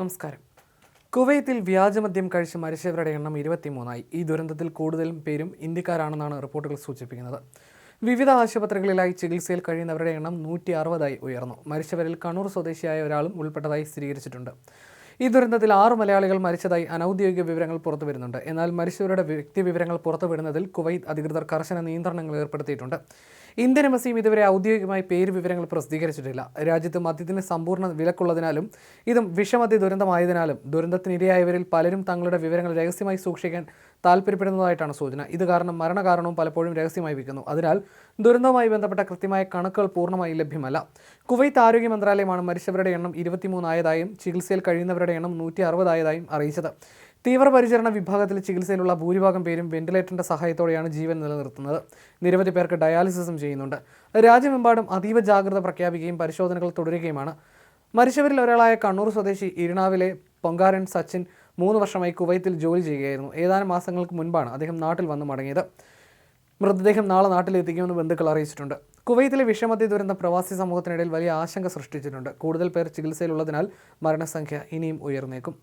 നമസ്കാരം. കുവൈത്തിൽ വ്യാജമദ്യം കഴിച്ച് മരിച്ചവരുടെ എണ്ണം ഇരുപത്തിമൂന്നായി. ഈ ദുരന്തത്തിൽ കൂടുതലും പേരും ഇന്ത്യക്കാരാണെന്നാണ് റിപ്പോർട്ടുകൾ സൂചിപ്പിക്കുന്നത്. വിവിധ ആശുപത്രികളിലായി ചികിത്സയിൽ കഴിയുന്നവരുടെ എണ്ണം നൂറ്റി അറുപതായി ഉയർന്നു. മരിച്ചവരിൽ കണ്ണൂർ സ്വദേശിയായ ഒരാളും ഉൾപ്പെട്ടതായി സ്ഥിരീകരിച്ചിട്ടുണ്ട്. ഈ ദുരന്തത്തിൽ ആറ് മലയാളികൾ മരിച്ചതായി അനൌദ്യോഗിക വിവരങ്ങൾ പുറത്തു വരുന്നുണ്ട് എന്നാൽ മരിച്ചവരുടെ വ്യക്തി വിവരങ്ങൾ പുറത്തുവിടുന്നതിൽ കുവൈത്ത് അധികൃതർ കർശന നിയന്ത്രണങ്ങൾ ഏർപ്പെടുത്തിയിട്ടുണ്ട്. ഇന്ത്യൻ എംബസിയും ഇതുവരെ ഔദ്യോഗികമായി പേര് വിവരങ്ങൾ പ്രസിദ്ധീകരിച്ചിട്ടില്ല. രാജ്യത്ത് മദ്യത്തിന് സമ്പൂർണ വിലക്കുള്ളതിനാലും ഇതും വിഷമദ്യ ദുരന്തമായതിനാലും ദുരന്തത്തിനിരയായവരിൽ പലരും തങ്ങളുടെ വിവരങ്ങൾ രഹസ്യമായി സൂക്ഷിക്കാൻ താല്പര്യപ്പെടുന്നതായിട്ടാണ് സൂചന. ഇത് കാരണം മരണകാരണവും പലപ്പോഴും രഹസ്യമായി വയ്ക്കുന്നു അതിനാൽ ദുരന്തവുമായി ബന്ധപ്പെട്ട കൃത്യമായ കണക്കുകൾ പൂർണമായി ലഭ്യമല്ല. കുവൈത്ത് ആരോഗ്യ മന്ത്രാലയമാണ് മരിച്ചവരുടെ എണ്ണം ഇരുപത്തിമൂന്നായതായും ചികിത്സയിൽ കഴിയുന്നവരുടെ എണ്ണം നൂറ്റി അറുപതായതായും അറിയിച്ചത്. തീവ്രപരിചരണ വിഭാഗത്തിൽ ചികിത്സയിലുള്ള ഭൂരിഭാഗം പേരും വെന്റിലേറ്ററിന്റെ സഹായത്തോടെയാണ് ജീവൻ നിലനിർത്തുന്നത്. നിരവധി പേർക്ക് ഡയാലിസിസും ചെയ്യുന്നുണ്ട്. രാജ്യമെമ്പാടും അതീവ ജാഗ്രത പ്രഖ്യാപിക്കുകയും പരിശോധനകൾ തുടരുകയുമാണ്. മരിച്ചവരിൽ ഒരാളായ കണ്ണൂർ സ്വദേശി ഇരിണാവിലെ പൊങ്കാരൻ സച്ചിൻ മൂന്ന് വർഷമായി കുവൈത്തിൽ ജോലി ചെയ്യുകയായിരുന്നു. ഏതാനും മാസങ്ങൾക്ക് മുൻപാണ് അദ്ദേഹം നാട്ടിൽ വന്ന് മടങ്ങിയത്. മൃതദേഹം നാളെ നാട്ടിലെത്തിക്കുമെന്ന് ബന്ധുക്കൾ അറിയിച്ചിട്ടുണ്ട്. കുവൈത്തിലെ വിഷമത്തെ ദുരന്തം പ്രവാസി സമൂഹത്തിനിടയിൽ വലിയ ആശങ്ക സൃഷ്ടിച്ചിട്ടുണ്ട്. കൂടുതൽ പേർ ചികിത്സയിലുള്ളതിനാൽ മരണസംഖ്യ ഇനിയും ഉയർന്നേക്കും.